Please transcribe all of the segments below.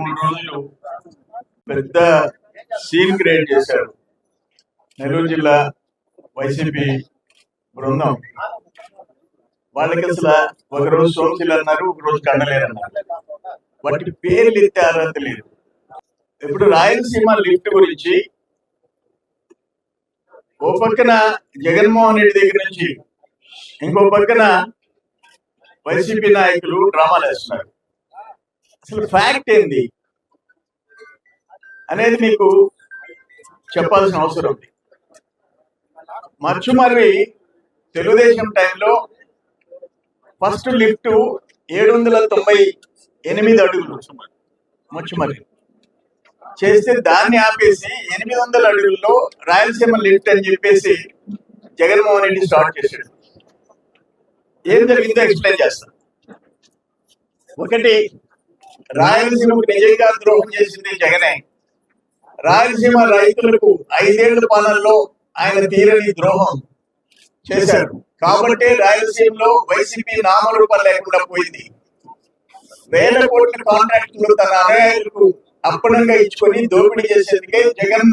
మూడు రోజులు పెద్ద సీన్ క్రియేట్ చేశారు. నెల్లూరు జిల్లా వైసీపీ బృందం. వాళ్ళకి అసలు ఒక రోజు అన్నారు ఒక రోజు కండలేరు అన్నారు. వాటి పేర్లు ఎత్తే అర్హత లేదు. ఇప్పుడు రాయలసీమ లిఫ్ట్ గురించి ఓ పక్కన జగన్మోహన్ రెడ్డి దగ్గర నుంచి ఇంకో పక్కన వైసీపీ నాయకులు డ్రామాలు వేస్తున్నారు. అసలు ఫ్యాక్ట్ ఏంది? అనేది మీకు చెప్పాల్సిన అవసరం ఉంది. మర్చుమర్రి తెలుగుదేశం టైంలో ఫస్ట్ లిఫ్ట్ ఏడు వందల తొంభై ఎనిమిది అడుగులు మచ్చుమర్రి చేస్తే దాన్ని ఆపేసి ఎనిమిది వందల అడుగుల్లో రాయలసీమ లిఫ్ట్ అని చెప్పేసి జగన్మోహన్ రెడ్డి స్టార్ట్ చేశాడు. ఏం జరిగిందో ఎక్స్ప్లెయిన్ చేస్తాను. ఒకటి రాయలసీమకు నిజంగా ద్రోహం చేసింది జగనే. రాయలసీమ రైతులకు ఐదేళ్ళ పాలనలో ఆయన తీరని ద్రోహం చేశాడు కాబట్టి రాయలసీమలో వైసీపీ నామరూపం లేకుండా పోయింది. వేల కోట్ల కాంట్రాక్టులు తన అనుయాయులకు అప్పనంగా ఇచ్చుకొని దోపిడీ చేసేందుకే జగన్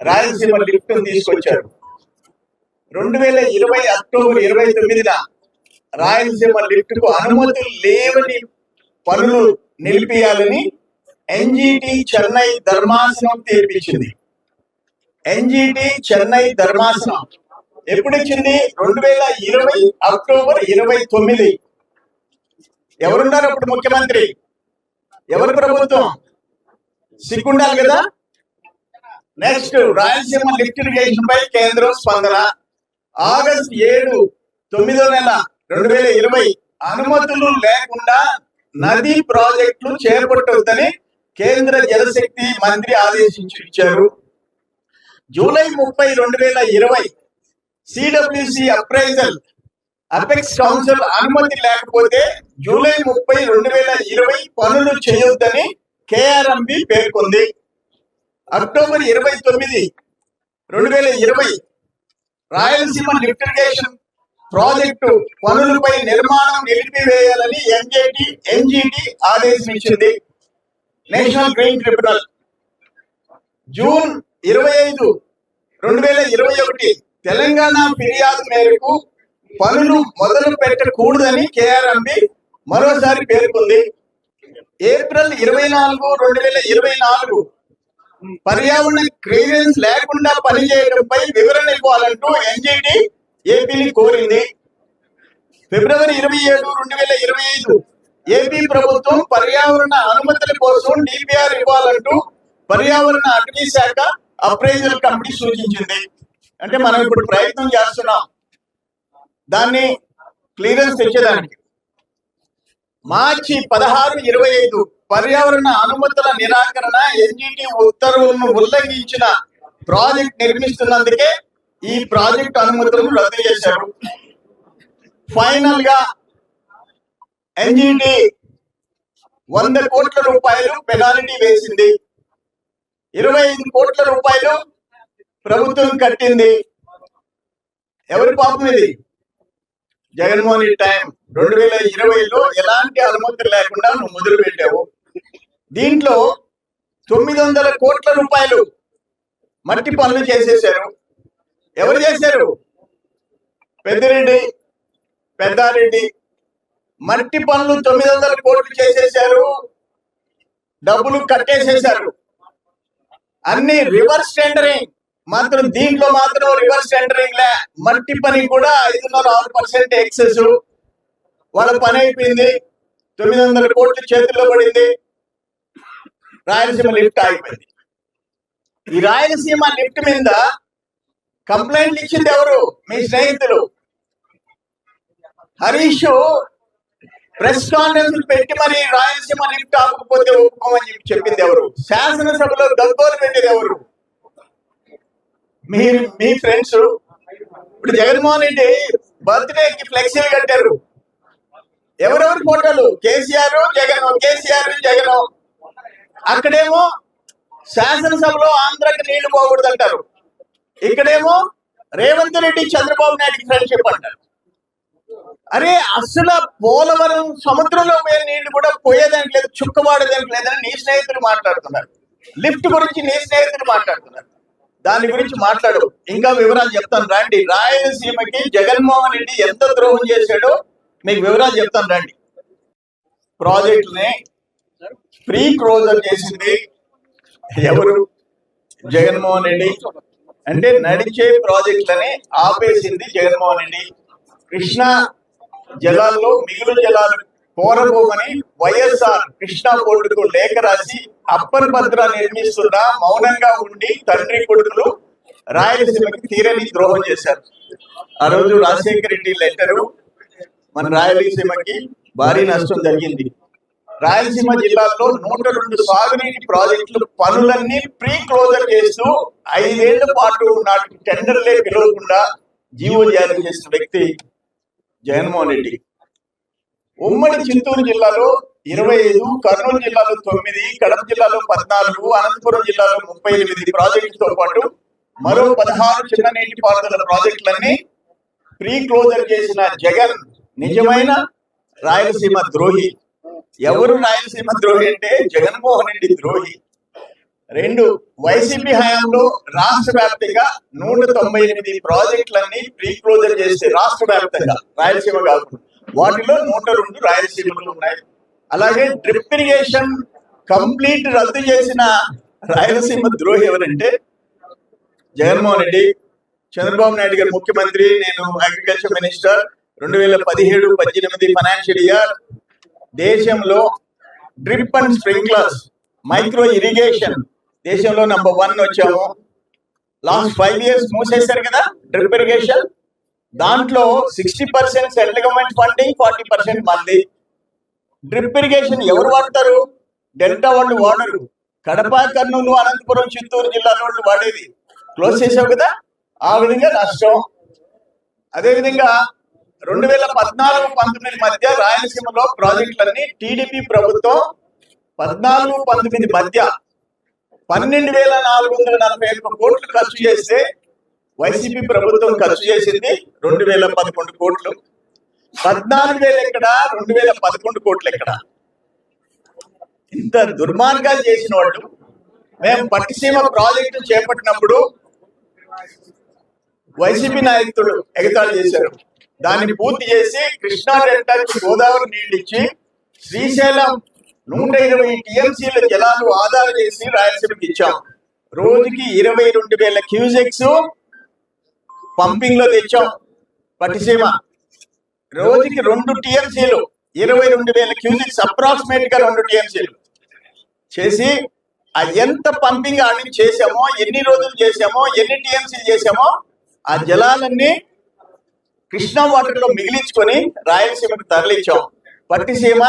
రాయలసీమ లిఫ్ట్ తీసుకొచ్చారు. రెండు వేల ఇరవై అక్టోబర్ ఇరవై తొమ్మిదిన రాయలసీమ లిఫ్ట్కు అనుమతులు లేవని పనులు నిలిపియాలని ఎన్జిటి చెన్నై ధర్మాసనం తీర్పిచ్చింది. ఎన్జిటి చెన్నై ధర్మాసనం ఎప్పుడు ఇచ్చింది రెండు వేల ఇరవై అక్టోబర్ ఇరవై తొమ్మిది. ఎవరున్నారు అప్పుడు ముఖ్యమంత్రి? ఎవరు ప్రభుత్వం? సిగ్గుండాలి కదా? నెక్స్ట్ రాయలసీమ లిఫ్ట్ ఇరిగేషన్ పై కేంద్రం స్పందన. ఆగస్ట్ ఏడు తొమ్మిదో నెల రెండు వేల ఇరవై అనుమతులు లేకుండా నదీ ప్రాజెక్టులు చేపట్టొద్దని కేంద్ర జలశక్తి మంత్రి ఆదేశించి ఇచ్చారు. జూలై ముప్పై రెండు వేల ఇరవై సిడబ్ల్యూసి అప్రైజల్ అపెక్స్ కౌన్సిల్ అనుమతి లేకపోతే జూలై ముప్పై రెండు వేల ఇరవై పనులు చేయొద్దని కేఆర్ఎంబి పేర్కొంది. అక్టోబర్ ఇరవై తొమ్మిది రెండు వేల ఇరవై రాయలసీమ లిఫ్ట్ ప్రాజెక్టు పనులపై నిర్మాణం నిలిపివేయాలని ఎన్జేటి ఎన్జిటి ఆదేశించింది. National Green Tribunal. జూన్ ఇరవై ఐదు రెండు వేల ఇరవై ఒకటి తెలంగాణ ఫిర్యాదు మేరకు పనులు మొదలు పెట్టకూడదని కేఆర్ఎంబి మరోసారి పేర్కొంది. ఏప్రిల్ ఇరవై నాలుగు రెండు వేల ఇరవై నాలుగు పర్యావరణ క్లియరెన్స్ లేకుండా పనిచేయడంపై వివరణ ఇవ్వాలంటూ ఎన్జిటి ఏపీని కోరింది. ఫిబ్రవరి ఇరవై ఏడు రెండు వేల ఇరవై ఐదు ఏపీ ప్రభుత్వం పర్యావరణ అనుమతుల కోసం డిపిఆర్ ఇవ్వాలంటూ పర్యావరణ అటవీ శాఖ అప్రైజల్ కమిటీ సూచించింది. అంటే మనం ఇప్పుడు ప్రయత్నం చేస్తున్నాం. దాన్ని క్లియరెన్స్ తెచ్చేదానికి. మార్చి పదహారు ఇరవై ఐదు పర్యావరణ అనుమతుల నిరాకరణ ఎన్జిటి ఉత్తర్వులను ఉల్లంఘించిన ప్రాజెక్ట్ నిర్మిస్తున్నందుకే ఈ ప్రాజెక్ట్ అనుమతులను రద్దు చేశారు. ఫైనల్గా ఎన్జిటి వంద కోట్ల రూపాయలు పెనాల్టీ వేసింది. ఇరవై ఐదు కోట్ల రూపాయలు ప్రభుత్వం కట్టింది. ఎవరి పాపం ఇది? జగన్మోహన్ రెడ్డి టైం. రెండు వేల ఇరవైలో ఎలాంటి అనుమతులు లేకుండా నువ్వు మొదలు పెట్టావు. దీంట్లో తొమ్మిది వందల కోట్ల రూపాయలు మట్టి పనులు చేసేసారు ఎవరు చేశారు? పెద్దిరెడ్డి పెద్దారెడ్డి మట్టి పనులు తొమ్మిది వందల కోట్లు చేసేసారు డబ్బులు కట్టేసేసారు అన్ని రివర్స్ టెండరింగ్. మాత్రం దీంట్లో మాత్రం రివర్స్ టెండరింగ్ లే. మట్టి పని కూడా ఐదున్నర ఆరు పర్సెంట్ ఎక్సెస్. వాళ్ళ పని అయిపోయింది. తొమ్మిది వందల కోట్లు చేతుల్లో పడింది. రాయలసీమ లిఫ్ట్ ఆగిపోయింది. ఈ రాయలసీమ లిఫ్ట్ మీద కంప్లైంట్ ఇచ్చింది ఎవరు? మీ స్నేహితులు. హరీష్ ప్రెస్ కాన్ఫరెన్స్ పెట్టి మరి రాయలసీమ లిఫ్ట్ ఆపకపోతే ఒప్పుకోమని చెప్పి చెప్పింది ఎవరు? శాసనసభలో గగ్గోలు పెట్టేది ఎవరు? మీరు మీ ఫ్రెండ్స్. ఇప్పుడు జగన్మోహన్ రెడ్డి బర్త్డేకి ఫ్లెక్సీలు కట్టారు. ఎవరెవరు ఫోటోలు? కేసీఆర్ జగన్ కేసీఆర్ జగన్. అక్కడేమో శాసనసభలో ఆంధ్రాకి నీళ్ళు పోకూడదు అంటారు ఇక్కడేమో రేవంత్ రెడ్డి చంద్రబాబు నాయుడు ఫ్రెండ్షిప్ అంటారు. అరే అసలు పోలవరం సముద్రంలో పోయే నీళ్ళు కూడా పోయేదానికి లేదు చుక్కబాడేదానికి లేదని నీ స్నేహితులు మాట్లాడుతున్నారు. లిఫ్ట్ గురించి నీ స్నేహితులు మాట్లాడుతున్నారు. దాని గురించి మాట్లాడు. ఇంకా వివరాలు చెప్తాను. రండి. రాయలసీమకి జగన్మోహన్ రెడ్డి ఎంత ద్రోహం చేశాడో మీకు వివరాలు చెప్తాను. రండి. ప్రాజెక్టుని ప్రీ క్లోజర్ చేసింది ఎవరు? జగన్మోహన్ రెడ్డి. అంటే నడిచే ప్రాజెక్టులని ఆపేసింది జగన్మోహన్ రెడ్డి. కృష్ణా జలాల్లో మిగులు జలాలు కోరబోమని వైఎస్ఆర్ కృష్ణా బోర్డుకు లేఖ రాసి అప్పర్ భద్ర నిర్మిస్తున్న మౌనంగా ఉండి తండ్రి కొడుకులు రాయలసీమకి తీరని ద్రోహం చేశారు. ఆ రోజు రాజశేఖర రెడ్డి లెటరు మన రాయలసీమకి భారీ నష్టం జరిగింది. రాయలసీమ జిల్లాలో నూట రెండు సాగునీటి ప్రాజెక్టులు పనులన్నీ ప్రీ క్లోజర్ చేస్తూ ఐదేళ్ళ పాటు నాటి టెండర్లే పిలవకుండా జీవో జారీ చేసిన వ్యక్తి జగన్మోహన్ రెడ్డి. ఉమ్మడి చిత్తూరు జిల్లాలో ఇరవై ఐదు కర్నూలు జిల్లాలో తొమ్మిది కడప జిల్లాలో పద్నాలుగు అనంతపురం జిల్లాలో ముప్పై ఎనిమిది ప్రాజెక్టులతో పాటు మరో పదహారు చిన్న నీటి పారుదల ప్రాజెక్టులన్నీ ప్రీ క్లోజర్ చేసిన జగన్ నిజమైన రాయలసీమ ద్రోహి. ఎవరు రాయలసీమ ద్రోహి అంటే జగన్మోహన్ రెడ్డి ద్రోహి. రెండు వైసీపీ హయాంలో రాష్ట్ర వ్యాప్తంగా నూట తొంభై ఎనిమిది ప్రాజెక్టులన్నీ ప్రీ క్లోజర్ చేస్తే రాష్ట్ర వ్యాప్తంగా రాయలసీమ కాకుండా వాటిలో నూట రెండు రాయలసీమలు ఉన్నాయి. అలాగే డ్రిప్ ఇరిగేషన్ కంప్లీట్ రద్దు చేసిన రాయలసీమ ద్రోహి ఎవరంటే జగన్మోహన్ రెడ్డి. చంద్రబాబు నాయుడు గారు ముఖ్యమంత్రి నేను అగ్రికల్చర్ మినిస్టర్ రెండు వేల పదిహేడు పద్దెనిమిది ఫైనాన్షియల్ ఇయర్ దేశంలో drip and sprinklers micro irrigation దేశంలో నంబర్ వన్ వచ్చాము. లాస్ట్ ఫైవ్ ఇయర్స్ మూసేశారు కదా డ్రిప్ ఇరిగేషన్. దాంట్లో sixty percent central government funding forty percent మంది. డ్రిప్ ఇరిగేషన్ ఎవరు వాడతారు? డెల్టా వాళ్ళు వాడరు. కడప కర్నూలు అనంతపురం చిత్తూరు జిల్లాలో వాళ్ళు వాడేది. క్లోజ్ చేసావు కదా? ఆ విధంగా నష్టం. అదేవిధంగా రెండు వేల పద్నాలుగు పంతొమ్మిది మధ్య రాయలసీమలో ప్రాజెక్టులన్నీ టీడీపీ ప్రభుత్వం పద్నాలుగు పంతొమ్మిది మధ్య పన్నెండు వేల నాలుగు వందల నలభై ఒక్క కోట్లు ఖర్చు చేస్తే వైసీపీ ప్రభుత్వం ఖర్చు చేసింది రెండు వేల పదకొండు కోట్లు. పద్నాలుగు వేలు ఎక్కడ? రెండు వేల పదకొండు కోట్లు ఎక్కడ? ఇంత దుర్మార్గాలు చేసిన వాళ్ళు. మేము పట్టిసీమ ప్రాజెక్టు చేపట్టినప్పుడు వైసీపీ నాయకులు ఎగతాళి చేశారు. దాన్ని పూర్తి చేసి కృష్ణా డెల్టాకి గోదావరి నీళ్ళు ఇచ్చి శ్రీశైలం నూట ఇరవై టీఎంసీల జలాలు ఆధార చేసి రాయలసీమకి ఇచ్చాం. రోజుకి ఇరవై రెండు వేల క్యూసెక్స్ పంపింగ్లో తెచ్చాం. పట్టిసీమ. రోజుకి రెండు టీఎంసీలు ఇరవై రెండు వేల క్యూసెక్స్ అప్రాక్సిమేట్గా రెండు టీఎంసీలు చేసి ఎంత పంపింగ్ ఆడి చేసామో ఎన్ని రోజులు చేసామో ఎన్ని టీఎంసీలు చేసామో ఆ జలాలన్నీ కృష్ణా వాటర్లో మిగిలించుకొని రాయలసీమకు తరలించాం. పట్టిసీమ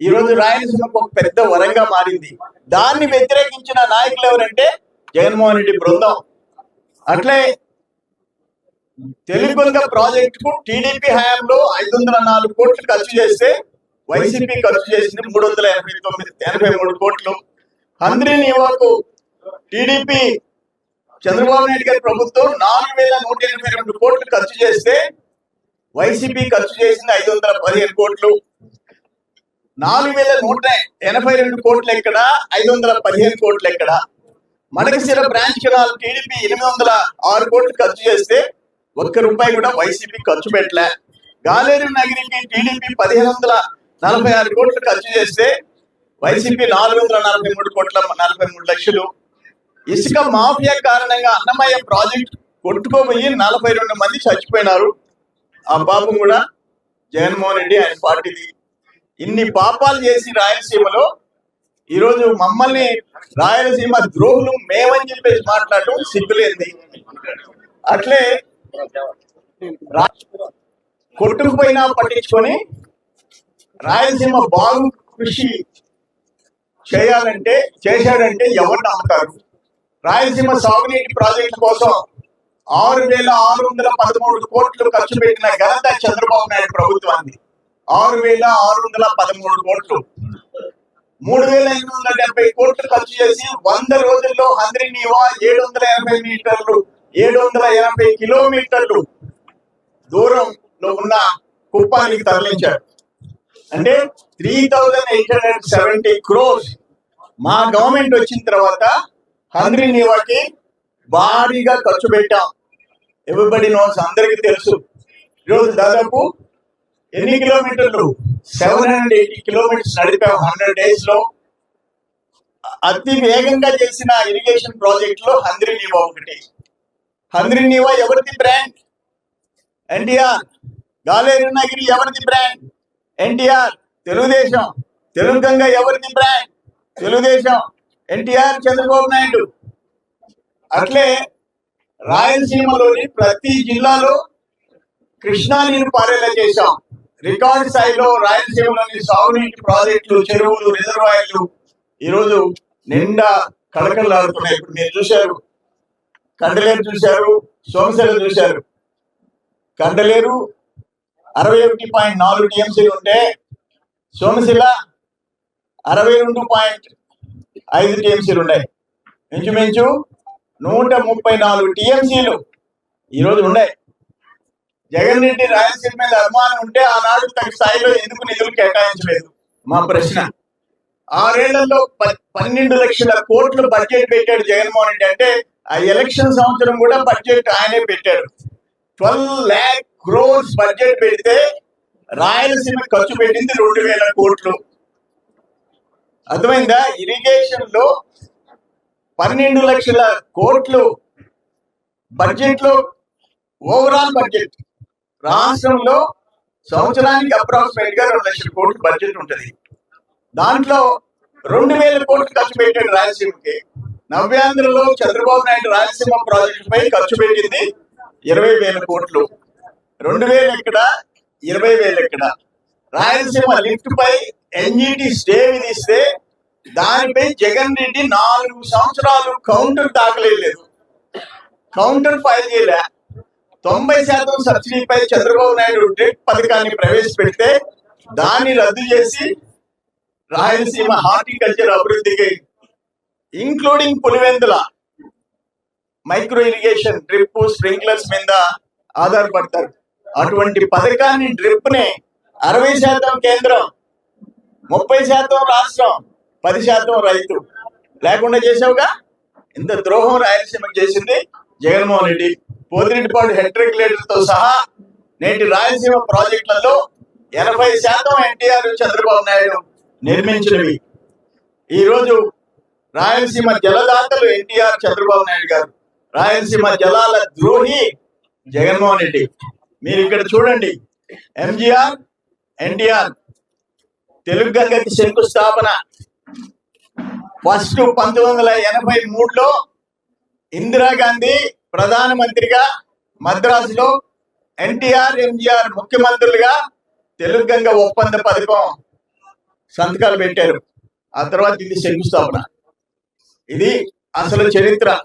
ఈ రోజు రాయలసీమకు ఒక పెద్ద వరంగా మారింది. దాన్ని వ్యతిరేకించిన నాయకులు ఎవరంటే జగన్మోహన్ రెడ్డి బృందం. అట్లే తెలుగుగంగ ప్రాజెక్టుకు టీడీపీ హయాంలో ఐదు వందల నాలుగు కోట్లు ఖర్చు చేస్తే వైసీపీ ఖర్చు చేసింది మూడు వందల ఎనభై తొమ్మిది ఎనభై మూడు కోట్లు. హంద్రీ నివాకు టీడీపీ చంద్రబాబు నాయుడు గారి ప్రభుత్వం నాలుగు వేల నూట ఎనభై రెండు కోట్లు ఖర్చు చేస్తే వైసీపీ ఖర్చు చేసింది ఐదు వందల పదిహేను కోట్లు. నాలుగు వేల నూట ఎనభై రెండు కోట్లు ఎక్కడ? ఐదు వందల పదిహేను కోట్లు ఎక్కడ? మడకశిర బ్రాంచ్ కెనాల్ టీడీపీ ఎనిమిది వందల ఆరు కోట్లు ఖర్చు చేస్తే ఒక్క రూపాయి కూడా వైసీపీ ఖర్చు పెట్టలే. గాలేరు నగరికి టీడీపీ పదిహేను వందల నలభై ఆరు కోట్లు ఖర్చు చేస్తే వైసీపీ నాలుగు వందల నలభై మూడు కోట్ల నలభై మూడు లక్షలు. ఇసుక మాఫియా కారణంగా అన్నమయ్య ప్రాజెక్ట్ కొట్టుకోబోయి నలభై రెండు మంది చచ్చిపోయినారు. ఆ పాపం కూడా జగన్మోహన్ రెడ్డి ఆయన పార్టీది. ఇన్ని పాపాలు చేసి రాయలసీమలో ఈరోజు మమ్మల్ని రాయలసీమ ద్రోహులు మేమని చెప్పేసి మాట్లాడటం సిగ్గులేంది అట్లే కొట్టుకుపోయినా పట్టించుకొని రాయలసీమ బాగు కృషి చేయాలంటే చేశాడంటే ఎవరు నమ్ముతారు? రాయలసీమ సాగునీటి ప్రాజెక్టు కోసం ఆరు వేల ఆరు వందల పదమూడు కోట్లు ఖర్చు పెట్టిన ఘనత చంద్రబాబు నాయుడు ప్రభుత్వాన్ని. ఆరు వేల ఆరు వందల పదమూడు కోట్లు. మూడు వేల ఎనిమిది వందల డెబ్బై కోట్లు ఖర్చు చేసి వంద రోజుల్లో హంద్రి నీవా ఏడు వందల ఎనభై మీటర్లు ఏడు వందల ఎనభై కిలోమీటర్లు దూరంలో ఉన్న కుప్పానికి తరలించారు. అంటే three thousand eight hundred seventy crores మా గవర్నమెంట్ వచ్చిన తర్వాత హంద్రి నీవాకి భారీగా ఖర్చు పెట్టాం. ఎవరిబడి నోన్స్ అందరికీ తెలుసు. ఈరోజు దాదాపు ఎన్ని కిలోమీటర్లు? సెవెన్ హండ్రెడ్ ఎయిటీ కిలోమీటర్స్ నడిపాం హండ్రెడ్ డేస్లో. అతి వేగంగా చేసిన ఇరిగేషన్ ప్రాజెక్ట్లో హంద్రి నీవా ఒకటి. హంద్రి నీవా ఎవరిది బ్రాండ్ ఎన్టీఆర్. గాలేరు నగిరి ఎవరిది బ్రాండ్ ఎన్టీఆర్. తెలుగుదేశం. తెలుగుగంగ ఎవరిది బ్రాండ్ తెలుగుదేశం. ఎన్టీఆర్ చంద్రబాబు నాయుడు. అట్లే రాయలసీమలోని ప్రతి జిల్లాలో కృష్ణా నీరు పారేలా చేశాం. రికార్డ్ స్థాయిలో రాయలసీమలోని సాగునీటి ప్రాజెక్టులు చెరువులు రిజర్వాయర్లు ఈరోజు నిండా కళకళలాడుతున్నాయి. ఇప్పుడు మీరు చూశారు కండలేరు చూశారు సోమశిల చూశారు. కండలేరు అరవై ఒకటి పాయింట్ నాలుగు టీఎంసీలు ఉంటే సోమశిల అరవై రెండు పాయింట్ ఐదు టీఎంసీలు ఉన్నాయి ఇంచుమించు నూట ముప్పై నాలుగు టీఎంసీలు ఈరోజు ఉన్నాయి జగన్ రెడ్డి రాయలసీమ మీద అభిమానం ఉంటే ఆనాడు తగ్గ స్థాయిలో ఎందుకు నిధులు కేటాయించలేదు? మా ప్రశ్న. ఆరేళ్ళలో ప- పన్నెండు లక్షల కోట్లు బడ్జెట్ పెట్టాడు జగన్మోహన్ రెడ్డి అంటే ఆ ఎలక్షన్ సంవత్సరం కూడా బడ్జెట్ ఆయనే పెట్టాడు. ట్వెల్వ్ ల్యాక్ క్రోర్స్ బడ్జెట్ పెడితే రాయలసీమ ఖర్చు పెట్టింది రెండు వేల కోట్లు. అర్థమైందా? ఇరిగేషన్లో పన్నెండు లక్షల కోట్లు బడ్జెట్లో ఓవరాల్ బడ్జెట్. రాష్ట్రంలో సంవత్సరానికి అప్రాక్సిమేట్గా రెండు లక్షల కోట్లు బడ్జెట్ ఉంటుంది. దాంట్లో రెండు వేల కోట్లు ఖర్చు పెట్టాడు రాయలసీమకి. నవ్యాంధ్రలో చంద్రబాబు నాయుడు రాయలసీమ ప్రాజెక్టు పై ఖర్చు పెట్టింది ఇరవై వేల కోట్లు. రెండు వేలు ఇక్కడ ఇరవై వేలు ఇక్కడ రాయలసీమ లిఫ్ట్ పై ఎన్జిటి స్టే విధిస్తే దానిపై జగన్ రెడ్డి నాలుగు సంవత్సరాలు కౌంటర్ దాఖలేదు కౌంటర్ ఫైల్ చేయలే. తొంభై శాతం సబ్సిడీపై చంద్రబాబు నాయుడు డెట్ పథకాన్ని ప్రవేశపెడితే దాన్ని రద్దు చేసి రాయలసీమ హార్టికల్చర్ అభివృద్ధికి including Pulivendula micro irrigation drip sprinklers మీద ఆధారపడతారు. అటువంటి పథకాన్ని డ్రిప్ని అరవై శాతం కేంద్రం ముప్పై శాతం రాష్ట్రం పది శాతం రైతు. లేకుండా చేసావుగా ఇంత ద్రోహం రాయలసీమకు చేసింది జగన్మోహన్ రెడ్డి. పోతిరెడ్డిపాడు హెడ్ రెగ్యులేటర్ సహా నేటి రాయలసీమ ప్రాజెక్టులలో ఎనభై శాతం ఎన్టీఆర్ చంద్రబాబు నాయుడు నిర్మించినవి. ఈరోజు రాయలసీమ జలదాతలు ఎన్టీఆర్ చంద్రబాబు నాయుడు గారు. రాయలసీమ జలాల ద్రోహి జగన్మోహన్ రెడ్డి. మీరు ఇక్కడ చూడండి. ఎంజీఆర్ ఎన్టీఆర్ తెలుగు గంగకి శంకుస్థాపన ఫస్ట్ పంతొమ్మిది వందల ఎనభై మూడులో ఇందిరాగాంధీ ప్రధానమంత్రిగా మద్రాసులో ఎన్టీఆర్ ఎంజీఆర్ ముఖ్యమంత్రులుగా తెలుగు గంగ ఒప్పంద పథకం సంతకాలు పెట్టారు. ఆ తర్వాత ఇది శంకుస్థాపన. ఇది అసలు చరిత్ర.